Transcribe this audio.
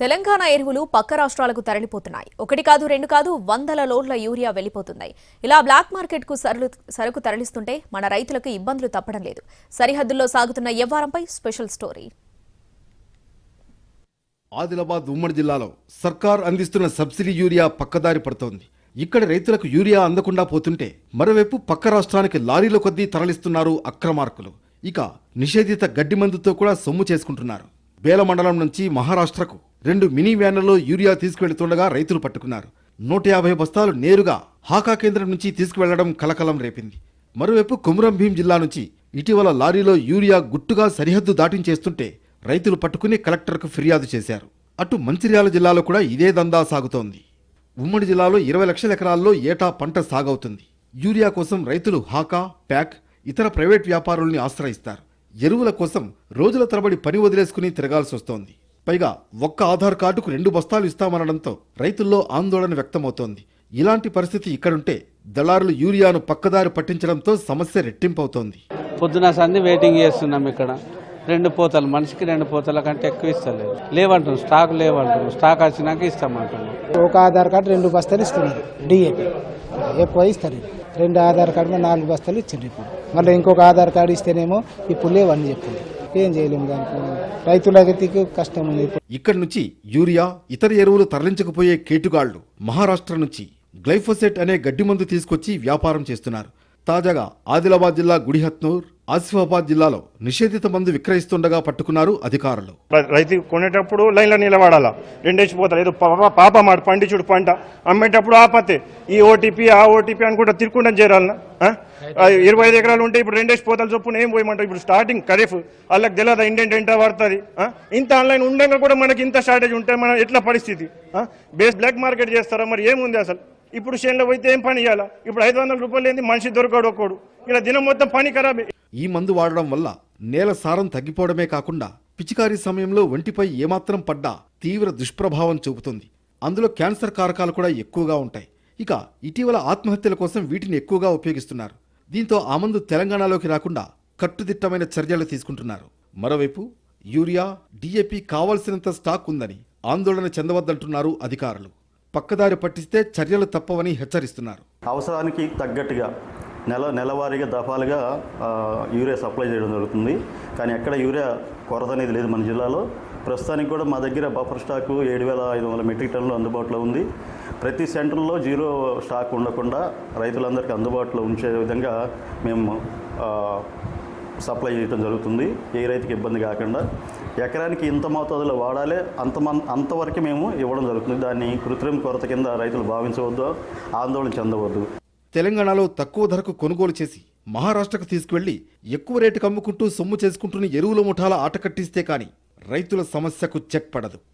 తెలంగాణ ఎరువులు పక్క రాష్ట్రాలకు తరలిపోతున్నాయి. ఒకటి కాదు రెండు కాదు వందల లోడ్ల యూరియా వెళ్ళిపోతున్నాయి ఇలా బ్లాక్ మార్కెట్కు సరుకు తరలిస్తుంటే మన రైతులకు ఇబ్బందులు తప్పడం లేదు. సరిహద్దుల్లో సాగుతున్న వ్యవహారంపై స్పెషల్ స్టోరీ. ఆదిలాబాద్ ఉమ్మడి జిల్లాలో సర్కార్ అందిస్తున్న సబ్సిడీ యూరియా పక్కదారి పడుతోంది. ఇక్కడ రైతులకు యూరియా అందకుండా పోతుంటే మరోవైపు పక్క రాష్ట్రానికి లారీల కొద్దీ తరలిస్తున్నారు అక్రమార్కులు. ఇక నిషేధిత గడ్డి మందుతో కూడా సొమ్ము చేసుకుంటున్నారు. బేల మండలం నుంచి మహారాష్ట్రకు రెండు మినీ వ్యాన్లలో యూరియా తీసుకువెళ్తుండగా రైతులు పట్టుకున్నారు. నూట యాభై బస్తాలు నేరుగా హాకా కేంద్రం నుంచి తీసుకువెళ్ళడం కలకలం రేపింది. మరోవైపు కుమరం భీం జిల్లా నుంచి ఇటీవల లారీలో యూరియా గుట్టుగా సరిహద్దు దాటించేస్తుంటే రైతులు పట్టుకుని కలెక్టర్కు ఫిర్యాదు చేశారు. అటు మంచిర్యాల జిల్లాలో కూడా ఇదే దందా సాగుతోంది. ఉమ్మడి జిల్లాలో ఇరవై లక్షల ఎకరాల్లో ఏటా పంట సాగవుతుంది. యూరియా కోసం రైతులు హాకా ప్యాక్ ఇతర ప్రైవేట్ వ్యాపారుల్ని ఆశ్రయిస్తారు. ఎరువుల కోసం రోజుల తరబడి పని వదిలేసుకుని తిరగాల్సి వస్తోంది పైగా ఒక్క ఆధార్ కార్డుకు రెండు బస్తాలు ఇస్తామనడంతో రైతుల్లో ఆందోళన వ్యక్తమవుతోంది. ఇలాంటి పరిస్థితి ఇక్కడుంటే దళారులు యూరియాను పక్కదారి పట్టించడంతో సమస్య రెట్టింపవుతోంది. పొద్దున సంధి వెయిటింగ్ చేస్తున్నాం ఇక్కడ. రెండు పోతలు మనిషికి రెండు పోతల కంటే ఎక్కువ ఇస్తలేదు. లేవంటున్నాం స్టాక్ లేవంటున్నాం స్టాక్ వచ్చినాక ఇస్తామంటున్నాం ఒక ఆధార్ కార్డు రెండు బస్తాలు ఇస్తున్నారు డిఏపి ఎక్కువ ఇస్తారు రెండు ఆధార్ కార్డు నాలుగు బస్తాలు ఇచ్చారు ఇప్పుడు. మళ్ళీ ఇంకొక ఆధార్ కార్డు ఇస్తేనేమో ఇప్పుడు లేవని చెప్తుంది ఏం చేయలేము దానికి రైతులకి కష్టం ఉంది ఇక్కడి నుంచి యూరియా ఇతర ఎరువులు తరలించకపోయే కేటుగాళ్ళు మహారాష్ట్ర నుంచి గ్లైఫోసెట్ అనే గడ్డి మందు తీసుకొచ్చి వ్యాపారం చేస్తున్నారు. తాజాగా ఆదిలాబాద్ జిల్లా గుడిహత్నూర్ ఆసిఫాబాద్ జిల్లాలో నిషేధిత మందు విక్రయిస్తుండగా పట్టుకున్నారు అధికారులు. రైతు కొనేటప్పుడు లైన్లో నిలబడాలా రెండేసి పోతారు ఏదో పాప పాప మాట పండించుడు పంట. అమ్మేటప్పుడు ఆపతే. ఈ ఓటీపీ ఆ ఓటీపీ అనుకుంటా తిరుక్కుండా చేరాలనా? ఇరవై ఐదు ఎకరాలు ఉంటే ఇప్పుడు రెండేసి పోతాలు చొప్పున ఏం పోయమంటారు ఇప్పుడు స్టార్టింగ్ ఖరీఫ్. వాళ్ళకి తెలియదు ఇండెంట్ ఎంత పడుతుంది ఇంత ఆన్లైన్ ఉండగా కూడా మనకి ఇంత షార్టేజ్ ఉంటే మన ఎట్లా పరిస్థితి? బేస్ బ్లాక్ మార్కెట్ చేస్తారా మరి? ఏముంది అసలు? ఇప్పుడు చేనులో పోతే ఏం పని చేయాలా ఇప్పుడు ఐదు వందల రూపాయలు ఏంది? మనిషి దొరకడు ఒక్కడు. ఇలా దినం మొత్తం పని ఖరాబే. ఈ మందు వాడడం వల్ల నేల సారం తగ్గిపోవడమే కాకుండా పిచికారీ సమయంలో ఒంటిపై ఏమాత్రం పడ్డా తీవ్ర దుష్ప్రభావం చూపుతుంది. అందులో క్యాన్సర్ కారకాలు కూడా ఎక్కువగా ఉంటాయి. ఇక ఇటీవల ఆత్మహత్యల కోసం వీటిని ఎక్కువగా ఉపయోగిస్తున్నారు. దీంతో ఆ మందు తెలంగాణలోకి రాకుండా కట్టుదిట్టమైన చర్యలు తీసుకుంటున్నారు. మరోవైపు యూరియా డిఏపి కావాల్సినంత స్టాక్ ఉందని ఆందోళన చెందవద్దంటున్నారు అధికారులు. పక్కదారి పట్టిస్తే చర్యలు తప్పవని హెచ్చరిస్తున్నారు. అవసరానికి తగ్గట్టుగా నెల నెలవారీగా దఫాలుగా యూరియా సప్లై చేయడం జరుగుతుంది. కానీ ఎక్కడ యూరియా కొరత అనేది లేదు మన జిల్లాలో. ప్రస్తుతానికి కూడా మా దగ్గర బఫర్ స్టాకు ఏడు వేల ఐదు వందల మెట్రిక్ టన్నులు అందుబాటులో ఉంది. ప్రతి సెంటర్లో జీరో స్టాక్ ఉండకుండా రైతులందరికీ అందుబాటులో ఉంచే విధంగా మేము సప్లై చేయడం జరుగుతుంది. ఏ రైతుకి ఇబ్బంది కాకుండా. ఎకరానికి ఇంత మోతాదులో వాడాలి అంత మన్ అంతవరకు మేము ఇవ్వడం జరుగుతుంది. దాన్ని కృత్రిమ కొరత కింద రైతులు భావించవద్దు ఆందోళన చెందవద్దు. తెలంగాణలో తక్కువ ధరకు కొనుగోలు చేసి మహారాష్ట్రకు తీసుకువెళ్ళి ఎక్కువ రేటుకు అమ్ముకుంటూ సొమ్ము చేసుకుంటున్న ఎరువుల ముఠాల ఆట కట్టిస్తే కాని రైతుల సమస్యకు చెక్ పడదు.